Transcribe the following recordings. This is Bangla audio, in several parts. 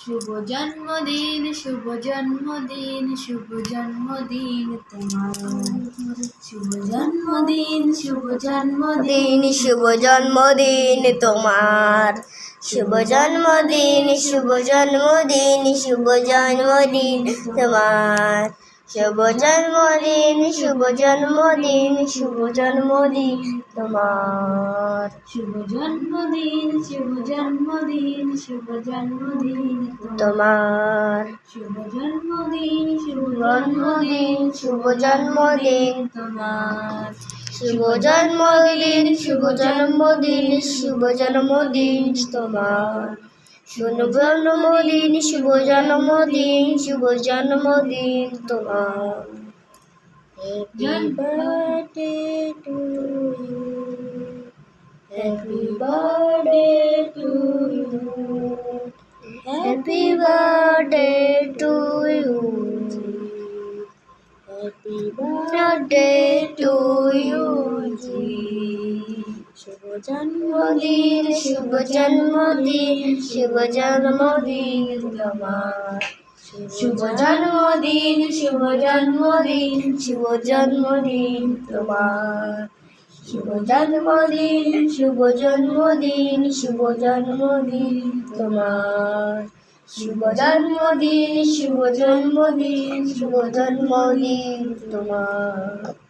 শুভ জন্মদিন শুভ জন্মদিন শুভ জন্মদিন তোমার। শুভ জন্মদিন শুভ জন্মদিন শুভ জন্মদিন তোমার। শুভ জন্মদিন শুভ জন্মদিন শুভ জন্মদিন তোমার। শুভ জন্মদিন শুভ জন্মদিন শুভ জন্মদিন তোমার। শুভ জন্মদিন শুভ জন্মদিন শুভ জন্মদিন তোমার। শুভ জন্মদিন শুভ জন্মদিন শুভ জন্মদিন তোমার। শুভ জন্মদিন শুভ জন্মদিন শুভ জন্মদিন তোমার। শুভ জন্মদিন শুভ জন্মদিন শুভ জন্মদিন তোমার Happy birthday to you. Happy birthday to you. Happy birthday to you. শুভ জন্মদিন, শুভ জন্মদিন শুভ জন্মদিন তোমার। শুভ জন্মদিন শুভ জন্মদিন শুভ জন্মদিন তোমার। শুভ জন্মদিন শুভ জন্মদিন শুভ জন্মদিন তোমার। শুভ জন্মদিন শুভ জন্মদিন শুভ জন্মদিন তোমার।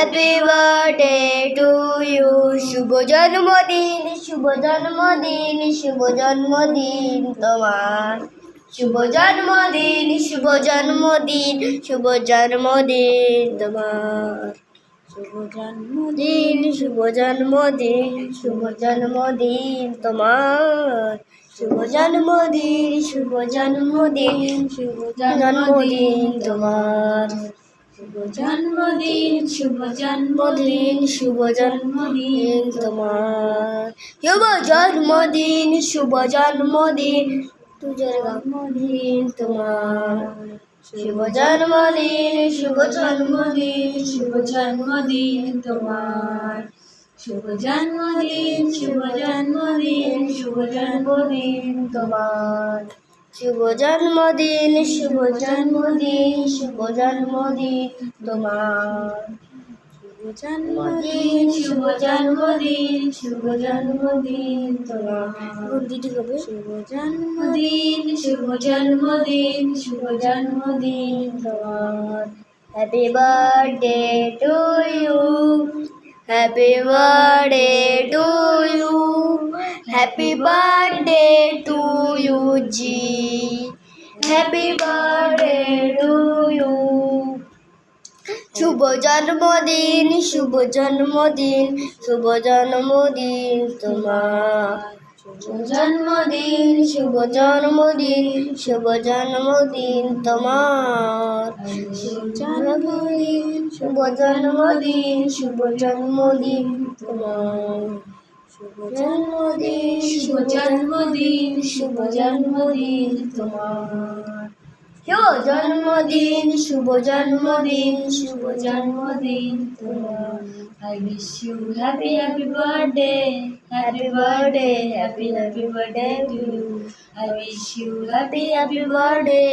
happy birthday to you শুভ জন্মদিন শুভ জন্মদিন শুভ জন্মদিন তোমার শুভ জন্মদিন শুভ জন্মদিন শুভ জন্মদিন তোমার শুভ জন্মদিন শুভ জন্মদিন শুভ জন্মদিন তোমার শুভ জন্মদিন শুভ জন্মদিন শুভ জন্মদিন তোমার শুভ জন্মদিন শুভ জন্মদিন শুভ জন্মদিন তোমার। শুভ জন্মদিন শুভ জন্মদিন, তুজোর জন্মদিন তোমার। শুভ জন্মদিন শুভ জন্মদিন শুভ জন্মদিন তোমার। শুভ জন্মদিন শুভ জন্মদিন শুভ জন্মদিন তোমার। শুভ জন্মদিন শুভ জন্মদিন শুভ জন্মদিন তোমার। শুভ জন্মদিন শুভ জন্মদিন শুভ জন্মদিন তোমার। শুভ জন্মদিন শুভ জন্মদিন শুভ জন্মদিন তোমার happy birthday to you happy birthday to you happy birthday to you ji happy birthday to you শুভ জন্মদিন শুভ জন্মদিন শুভ জন্মদিন তোমার। শুভ জন্মদিন শুভ জন্মদিন শুভ জন্মদিন তোমার। শুভ জন্মদিন শুভ জন্মদিন শুভ জন্মদিন তোমার। জন্মদিন শুভ জন্মদিন শুভ জন্মদিন তোমার শুভ জন্মদিন শুভ জন্মদিন শুভ জন্মদিন তোমার I wish you happy happy birthday happy birthday happy happy birthday to you I wish you happy happy birthday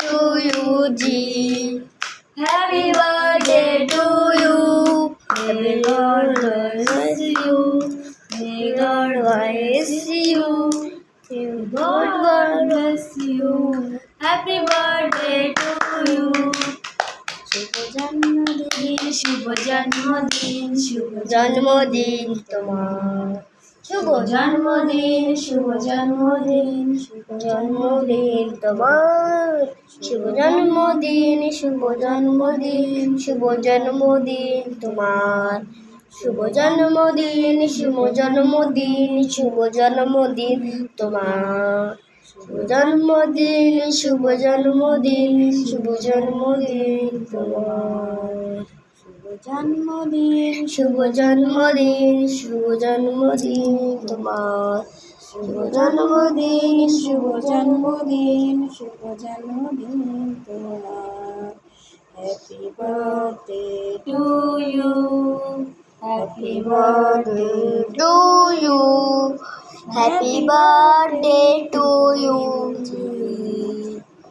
to you ji Happy birthday to you Happy birthday to you May God bless you May God bless you happy birthday to you শুভ জন্মদিন শুভ জন্মদিন শুভ জন্মদিন তোমার শুভ জন্মদিন শুভ জন্মদিন শুভ জন্মদিন তোমার। শুভ জন্মদিন শুভ জন্মদিন শুভ জন্মদিন তোমার। শুভ জন্মদিন শুভ জন্মদিন শুভ জন্মদিন তোমার। শুভ জন্মদিন শুভ জন্মদিন শুভ জন্মদিন তোমার। জন্মদিন, শুভ জন্মদিন শুভ জন্মদিন তোমার। শুভ জন্মদিন শুভ জন্মদিন শুভ জন্মদিন তোমার। Happy birthday to you happy birthday to you happy birthday to you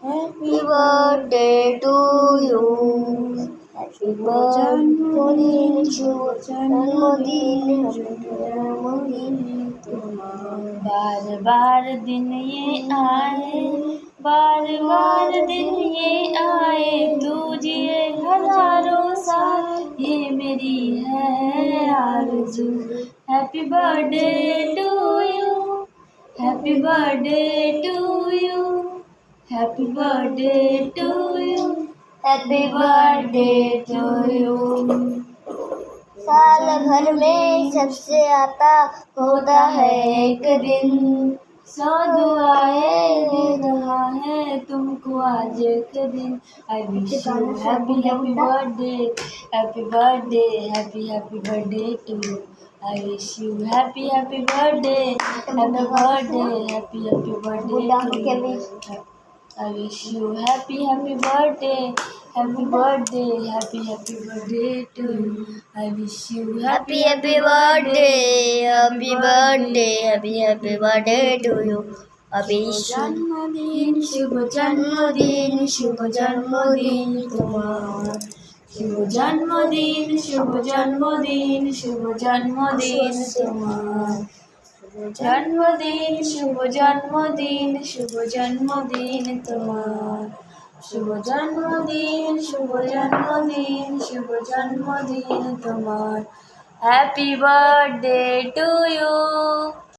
happy birthday to you happy জন্মদিন শুভ জন্মদিন শুভ জন্মদিন তোমার बार बार दिन ये आए बार बार दिन ये आए तू जिए हजारों साल ये मेरी है आरज़ू happy birthday to you happy birthday to you happy birthday to you happy birthday to you साल भर में सबसे आता होता है एक दिन। सौ दुआएँ रहा है तुमको आज के दिन। I wish you happy happy birthday happy birthday happy happy birthday to you I wish you happy happy birthday happy birthday happy happy birthday I wish you happy, happy birthday, happy birthday, happy, happy birthday to you. I wish you happy, happy birthday, happy birthday, happy, happy birthday to you. জন্মদিন শুভ জন্মদিন শুভ জন্মদিন তোমার শুভ জন্মদিন শুভ জন্মদিন শুভ জন্মদিন তোমার জন্মদিন, শুভ জন্মদিন শুভ জন্মদিন তোমার। শুভ জন্মদিন শুভ জন্মদিন শুভ জন্মদিন তোমার। Happy birthday to you